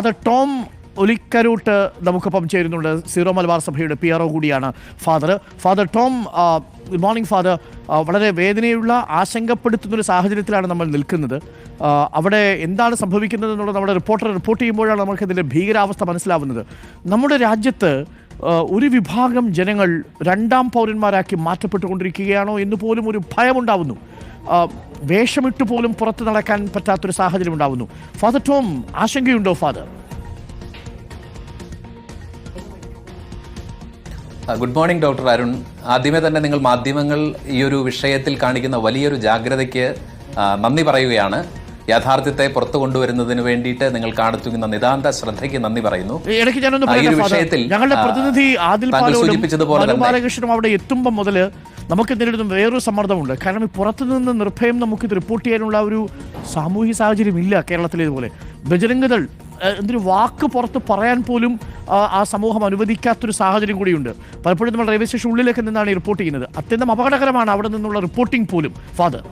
അത് ടോം ഒലിക്കരൂട്ട് നമുക്കൊപ്പം ചേരുന്നുണ്ട്. സീറോ മലബാർ സഭയുടെ പി ആർ കൂടിയാണ് father. Father Tom good morning father. വളരെ വേദനയുള്ള ആശങ്കപ്പെടുത്തുന്ന ഒരു സാഹചര്യത്തിലാണ് നമ്മൾ നിൽക്കുന്നത്. അവിടെ എന്താണ് സംഭവിക്കുന്നത് എന്നുള്ളത് നമ്മുടെ റിപ്പോർട്ടർ റിപ്പോർട്ട് ചെയ്യുമ്പോഴാണ് നമുക്കിതിന്റെ ഭീകരാവസ്ഥ മനസ്സിലാവുന്നത്. നമ്മുടെ രാജ്യത്ത് ഒരു വിഭാഗം ജനങ്ങൾ രണ്ടാം പൗരന്മാരാക്കി മാറ്റപ്പെട്ടുകൊണ്ടിരിക്കുകയാണോ എന്ന് പോലും ഒരു ഭയമുണ്ടാവുന്നു. വേഷമിട്ട് പോലും പുറത്ത് നടക്കാൻ പറ്റാത്തൊരു സാഹചര്യം ഉണ്ടാവുന്നു father Tom ആശങ്കയുണ്ടോ father? Good morning doctor Arun. ആദ്യമേ തന്നെ നിങ്ങൾ മാധ്യമങ്ങൾ ഈ ഒരു വിഷയത്തിൽ കാണിക്കുന്ന വലിയൊരു ജാഗ്രതയ്ക്ക് നന്ദി പറയുകയാണ്. യാഥാർത്ഥ്യത്തെ പുറത്തു കൊണ്ടുവരുന്നതിന് വേണ്ടിയിട്ട് നിങ്ങൾ കാണിച്ചുന്ന നിതാന്ത ശ്രദ്ധയ്ക്ക് നന്ദി പറയുന്നു. ഈ ഒരു വിഷയത്തിൽ, ഞങ്ങളുടെ പ്രതിനിധി ആദിൽ സൂചിപ്പിച്ചതുപോലെ ബാലകൃഷ്ണനും അവിടെ എത്തുമ്പോൾ മുതൽ നമുക്ക് നേരിടുന്ന വേറൊരു സമ്മർദ്ദമുണ്ട്. കാരണം ഈ പുറത്തു നിന്ന് നിർഭയം നമുക്ക് ഇത് റിപ്പോർട്ട് ചെയ്യാനുള്ള ഒരു സാമൂഹ്യ സാഹചര്യം ഇല്ല കേരളത്തിലേതുപോലെ ബജരംഗതൾ ഏഹ്, എന്തൊരു വാക്ക് പുറത്ത് പറയാൻ പോലും ആ, ആ സമൂഹം അനുവദിക്കാത്തൊരു സാഹചര്യം കൂടിയുണ്ട്. പലപ്പോഴും നമ്മൾ റെയിൽവേ സ്റ്റേഷൻ ഉള്ളിലേക്ക് നിന്നാണ് റിപ്പോർട്ട് ചെയ്യുന്നത്. അത്യന്തം അപകടകരമാണ് അവിടെ നിന്നുള്ള റിപ്പോർട്ടിംഗ് പോലും. ഫാദർ?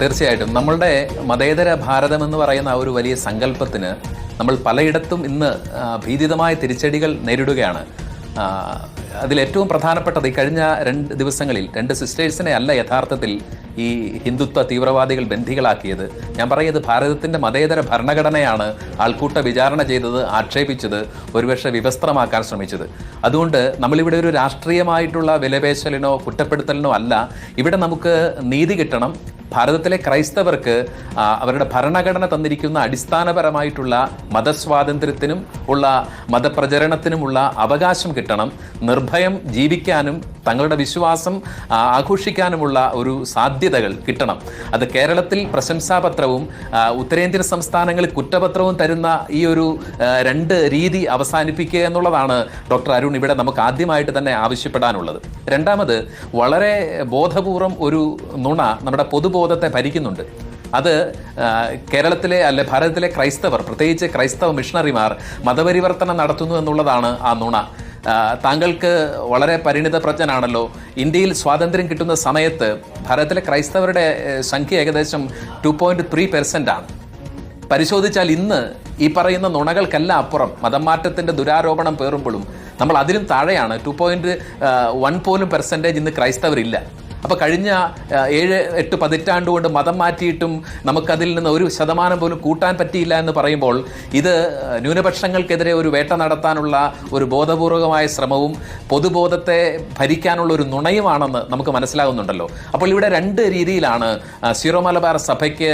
തീർച്ചയായിട്ടും. നമ്മളുടെ മതേതര ഭാരതം എന്ന് പറയുന്ന ആ ഒരു വലിയ സങ്കല്പത്തിന് നമ്മൾ പലയിടത്തും ഇന്ന് ഭീതിതമായ തിരിച്ചടികൾ നേരിടുകയാണ്. അതിലേറ്റവും പ്രധാനപ്പെട്ടത് ഈ കഴിഞ്ഞ രണ്ട് ദിവസങ്ങളിൽ രണ്ട് സിസ്റ്റേഴ്സിനെ അല്ല യഥാർത്ഥത്തിൽ ഈ ഹിന്ദുത്വ തീവ്രവാദികൾ ബന്ധികളാക്കിയത്. ഞാൻ പറയുന്നത് ഭാരതത്തിന്റെ മതേതര ഭരണഘടനയാണ് ആൾക്കൂട്ട വിചാരണ ചെയ്തത് ആക്ഷേപിച്ചത് ഒരുപക്ഷെ വിവസ്ത്രമാക്കാൻ ശ്രമിച്ചത്. അതുകൊണ്ട് നമ്മളിവിടെ ഒരു രാഷ്ട്രീയമായിട്ടുള്ള വിലപേശലിനോ കുറ്റപ്പെടുത്തലിനോ അല്ല ഇവിടെ നമുക്ക് നീതി കിട്ടണം ഭാരതത്തിലെ ക്രൈസ്തവർക്ക് അവരുടെ ഭരണഘടന തന്നിരിക്കുന്ന അടിസ്ഥാനപരമായിട്ടുള്ള മതസ്വാതന്ത്ര്യത്തിനും ഉള്ള മതപ്രചരണത്തിനുമുള്ള അവകാശം കിട്ടണം. നിർഭയം ജീവിക്കാനും തങ്ങളുടെ വിശ്വാസം ആഘോഷിക്കാനുമുള്ള ഒരു സാധ്യതകൾ കിട്ടണം. അത് കേരളത്തിൽ പ്രശംസാപത്രവും ഉത്തരേന്ത്യൻ സംസ്ഥാനങ്ങളിൽ കുറ്റപത്രവും തരുന്ന ഈ ഒരു രണ്ട് രീതി അവസാനിപ്പിക്കുക എന്നുള്ളതാണ് ഡോക്ടർ അരുൺ ഇവിടെ നമുക്ക് ആദ്യമായിട്ട് തന്നെ ആവശ്യപ്പെടാനുള്ളത്. രണ്ടാമത് വളരെ ബോധപൂർവം ഒരു നുണ നമ്മുടെ പൊതുബോധത്തെ ഭരിക്കുന്നുണ്ട്. അത് കേരളത്തിലെ അല്ലെ ഭാരതത്തിലെ ക്രൈസ്തവർ പ്രത്യേകിച്ച് ക്രൈസ്തവ മിഷണറിമാർ മതപരിവർത്തനം നടത്തുന്നു എന്നുള്ളതാണ് ആ നുണ. താങ്കൾക്ക് വളരെ പരിണിത പ്രജ്ഞനാണല്ലോ. ഇന്ത്യയിൽ സ്വാതന്ത്ര്യം കിട്ടുന്ന സമയത്ത് ഭാരതത്തിലെ ക്രൈസ്തവരുടെ സംഖ്യ ഏകദേശം ടു പോയിന്റ് ത്രീ പെർസെന്റ് ആണ്. പരിശോധിച്ചാൽ ഇന്ന് ഈ പറയുന്ന നുണകൾക്കെല്ലാം അപ്പുറം മതം മാറ്റത്തിന്റെ ദുരാരോപണം പേറുമ്പോഴും നമ്മൾ അതിലും താഴെയാണ്. ടു പോയിന്റ് വൺ പോലും പെർസെന്റേജ് ഇന്ന് ക്രൈസ്തവരില്ല. അപ്പോൾ കഴിഞ്ഞ ഏഴ് എട്ട് പതിറ്റാണ്ട് കൊണ്ട് മതം മാറ്റിയിട്ടും നമുക്കതിൽ നിന്ന് ഒരു ശതമാനം പോലും കൂട്ടാൻ പറ്റിയില്ല എന്ന് പറയുമ്പോൾ ഇത് ന്യൂനപക്ഷങ്ങൾക്കെതിരെ ഒരു വേട്ട നടത്താനുള്ള ഒരു ബോധപൂർവകമായ ശ്രമവും പൊതുബോധത്തെ ഭരിക്കാനുള്ള ഒരു നുണയുമാണെന്ന് നമുക്ക് മനസ്സിലാകുന്നുണ്ടല്ലോ. അപ്പോൾ ഇവിടെ രണ്ട് രീതിയിലാണ് സിറോ മലബാർ സഭയ്ക്ക്